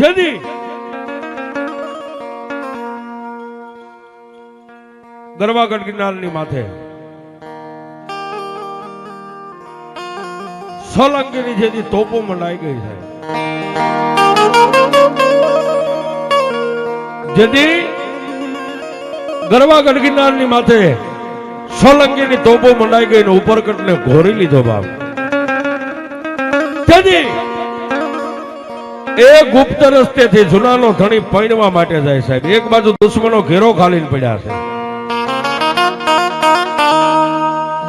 જેથી દરવાગઢ ગિરનારની માથે. સોલંકીની જેથી તોપો મંડાઈ ગઈ છે. જેથી ગરવાગઢ ગિરનારની માથે સોલંકીની તોપો મંડાઈ ગઈ ને ઉપરકટને ઘોરી લીધો બાપ. તેથી એ ગુપ્ત રસ્તેથી જુનાનો ધણી પૈણવા માટે જાય સાહેબ. એક બાજુ દુશ્મનો ઘેરો ખાલીને પડ્યા છે.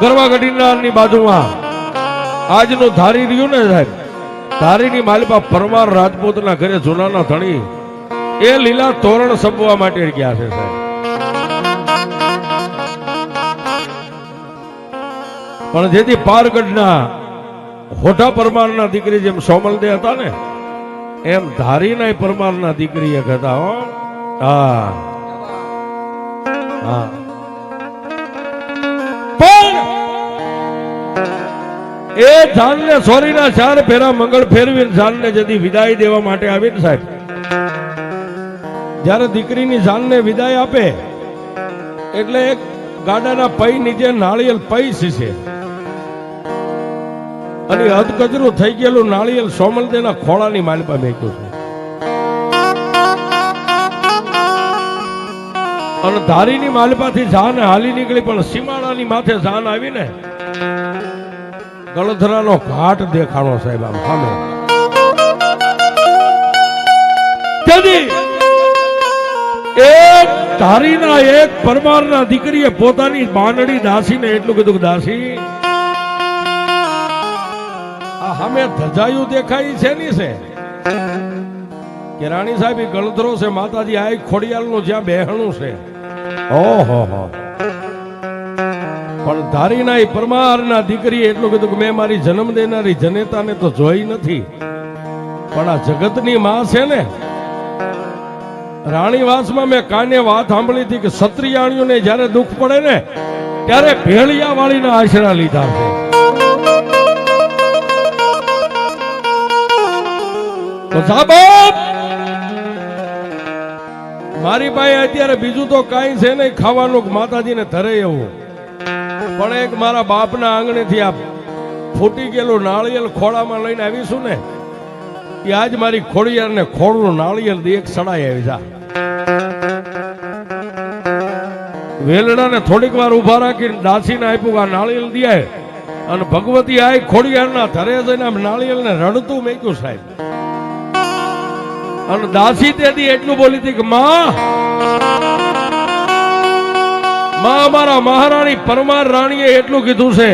ગરવા ગઢીનારની બાજુમાં આજનું ધારી રહ્યું ને સાહેબ? ધારીની માલિપા પરમાર રાજપૂતના ઘરે જુનાના ધણી એ લીલા તોરણ સંપવા માટે ગયા છે સાહેબ. પણ જેથી પારગઢના હોઠા પરમારના દીકરી જેમ સોમલદે હતા ને એમ ધારીના પરમારના દીકરી કહેતા હતા હો. હા. હા એ જાનને સોરીના ચાર ફેરા મંગળ ફેરવીને જાનને જદી વિદાય દેવા માટે આવી ને સાહેબ. જ્યારે દીકરીની જાનને વિદાય આપે, એટલે એક ગાડાના પૈ નીચે નાળિયેર પૈ છે અને અધકચરું થઈ ગયેલું નાળિયેર સોમલદેના ખોળાની માલપા મેક્યું છે. અને ધારીની માલપાથી જાન હાલી નીકળી, પણ સીમાડાની માથે જાન આવીને ગળધરાનો ઘાટ દેખાણો સાહેબ આમ સામે. એક ધારીના એક પરમારના દીકરીએ પોતાની બાંધડી દાસીને એટલું કીધું કે દાસી સામે ધજાયું દેખાય છે ની છે. કે રાણી સાહેબ ગળધરો છે, માતાજી, આ ખોડિયાલનું જ્યાં બેહણું છે. ઓહો હો. પણ ધારીના એ પરમારના દીકરી એટલું કીધું કે મેં મારી જન્મ દેનારી જનેતાને તો જોઈ નથી. પણ આ જગતની માં છે ને રાણીવાસમાં મેં કાને વાત સાંભળી હતી કે ક્ષત્રિયાણીઓને જ્યારે દુઃખ પડે ને, ત્યારે ભેળિયા વાળીના આશરા લીધા છે. તો સાહેબ મારી પાસે અત્યારે બીજું તો કાંઈ છે નહીં ખાવાનું માતાજીને ધરે એવું પણ એક મારા બાપના આંગણેથી આ ફૂટી ગયેલું નાળિયેર ખોળામાં લઈને આવીશું ને એ આજ મારી ખોડિયારને ખોળનું નાળિયેર દી એક સડાઈ આવી જા. વેલડાને થોડીક વાર ઊભા રાખીને દાસીને આપ્યું આ નાળિયેર દિયા અને ભગવતી આય ખોડિયારના ધરે જઈને આમ નાળિયેરને રડતું મેક્યું સાહેબ. અને દાસી તેથી એટલું બોલી હતી કે, માં માં અમારા મહારાણી પરમાર રાણીએ એટલું કીધું છે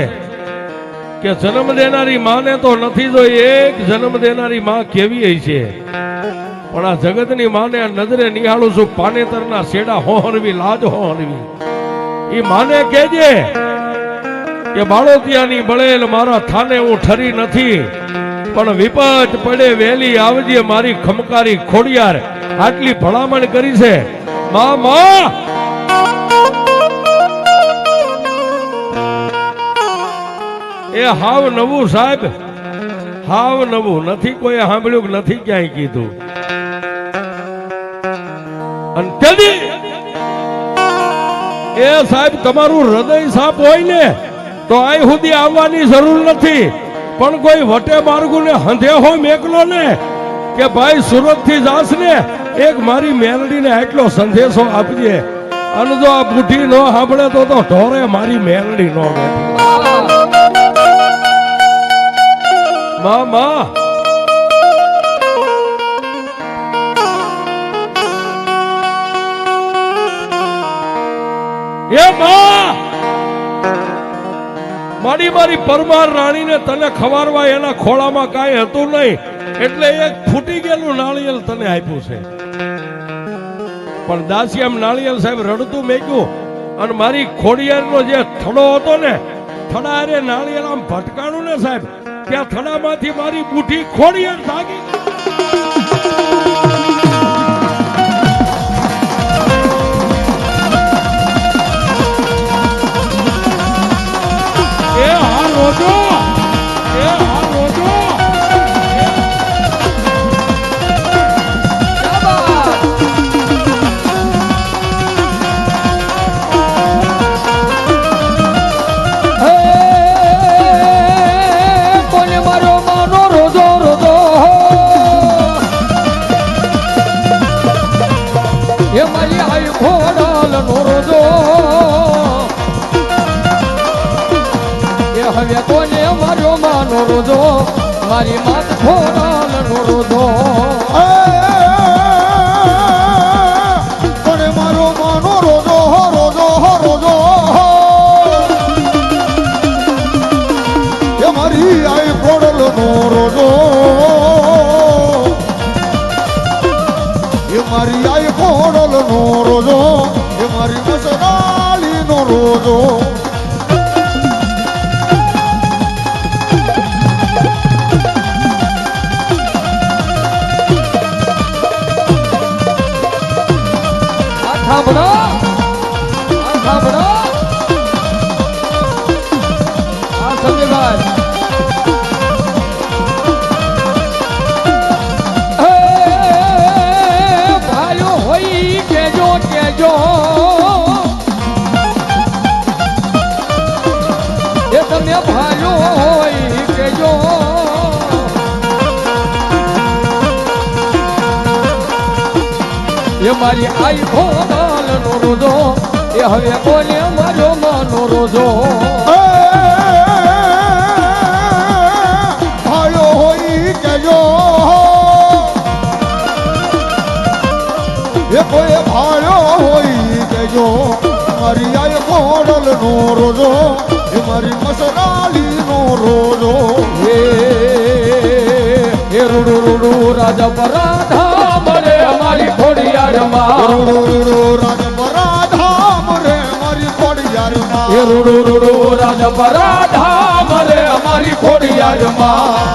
કે જન્મ દેનારી માને તો નથી જોઈ, એક જન્મ દેનારી માં કેવી છે. પણ આ જગતની માને નજરે નિહાળું છું, પાનેતરના શેડા હોહરવી, લાજ હોહરવી. એ માને કેજે કે, બાળોતિયાની બળેલ મારા થાને હું ઠરી નથી. પણ વિપત પડે વેલી આવજે મારી ખમકારી ખોડિયાર. આટલી ભલામણ કરી છે. મા મા એ હાવ નવું સાહેબ. હાવ નવું. નથી કોઈ સાંભળ્યું કે નથી ક્યાંય કીધું. એ સાહેબ, તમારું હૃદય સાફ હોય ને, તો આય સુધી આવવાની જરૂર નથી. પણ કોઈ વટે માર્ગુ ને હંધેહો મેકલો ને કે ભાઈ સુરતથી જાસ ને, એક મારી મેલડીને આટલો સંદેશો આપજે. અને જો આ બુઢી નો સાંભળે તો તો ઢોરે મારી મેલડી નો મા! મારી મારી પરમાર રાણીને તને ખવારવા એના ખોળામાં કાંઈ હતું નહીં. એટલે એક ફૂટી ગયેલું નાળિયેર તને આપ્યું છે. પણ દાસી આમ નાળિયેર સાહેબ રડતું મેક્યું અને મારી ખોડિયારનો જે થડો હતો ને, થડા અરે નાળિયેર આમ ભટકાણું ને સાહેબ, ત્યાં થડામાંથી મારી બુઢી ખોડિયાર ભાગી માનો રોજો મારી માત ખોડલ નો રોજો મારી આઈ ખોડલ નો રોજો એ મારી મસરાલી નો રોજો એ, મારી આઈ ખોદાલ નો રોજો એ હવે બોલે મારો માનો રોજો. નો રોજો એ મારી મસરાલી નો રોજો. હે રૂડુ રૂડુ રાજા પરાધા મરે અમારી ખોડિયાર રૂડુ રૂડુ રાજા પરાધામ રે મારી ખોડિયાર એ માં રૂડુ રૂડુ રાજા પરાધા મરે અમારી ખોડિયાર માં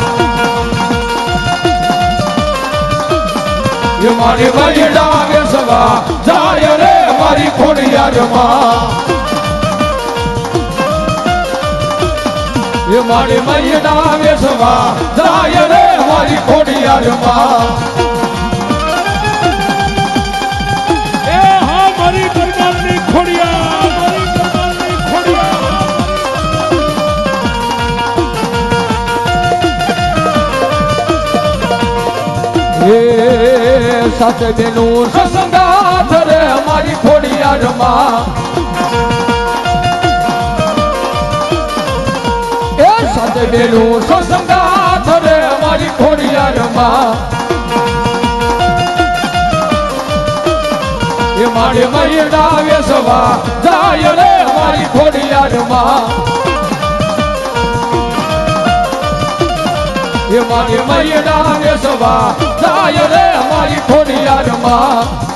એ મારી મહિડા વેસવા જાય રે મારી ખોડિયાર એ મારી મહિડા વેસવા જાય રે મારી ખોડિયાર માં. એ હા મારી દરબારની ખોડિયા મારી દરબારની ખોડિયા હે સાત બેનું સસંગાત રે અમારી ખોડિયાર માં. સાત બેનું સસંગાત રે અમારી ખોડિયાર માં એ મારી મહિડા વેસવા જાય રે અમારી ખોડિયાર માં એ મારી મહિડા વેસવા જાય રે અમારી ખોડિયાર માં